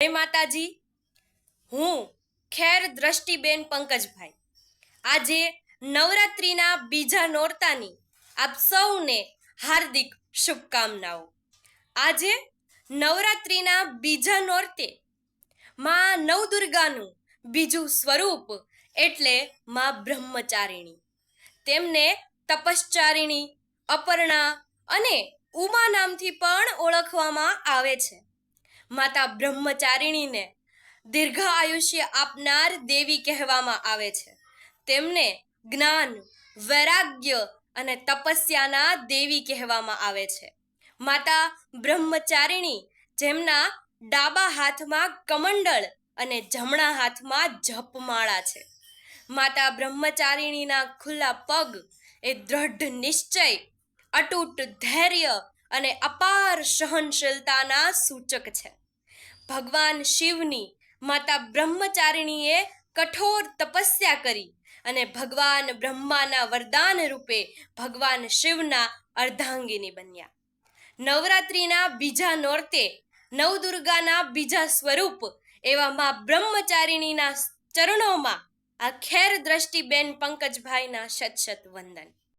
જય માતાજી. હું ખેર દ્રષ્ટિબેન પંકજભાઈ. આજે નવરાત્રિના બીજા નોરતાની આપ સૌને હાર્દિક શુભકામનાઓ. આજે નવરાત્રિના બીજા નોરતે માં નવદુર્ગાનું બીજું સ્વરૂપ એટલે માં બ્રહ્મચારિણી. તેમને તપશ્ચારિણી, અપર્ણા અને ઉમા નામથી પણ ઓળખવામાં આવે છે. માતા બ્રહ્મચારિણીને દીર્ઘ આયુષ્ય આપનાર દેવી કહેવામાં આવે છે. તેમને જ્ઞાન, વૈરાગ્ય અને તપસ્યાના દેવી કહેવામાં આવે છે. માતા બ્રહ્મચારિણી જેમના ડાબા હાથમાં કમંડળ અને જમણા હાથમાં જપમાળા છે. માતા બ્રહ્મચારિણીના ખુલ્લા પગ એ દ્રઢ નિશ્ચય, અટૂટ ધૈર્ય અને અપાર સહનશીલતાના સૂચક છે. ભગવાન શિવની માતા બ્રહ્મચારિણીએ કઠોર તપસ્યા કરી અને ભગવાન બ્રહ્માના વરદાન રૂપે ભગવાન શિવના અર્ધાંગિની બન્યા. નવરાત્રિના બીજા નોરતે નવદુર્ગાના બીજા સ્વરૂપ એવા માં બ્રહ્મચારિણીના ચરણોમાં આ ખેર દ્રષ્ટિબેન પંકજભાઈના શત શત વંદન.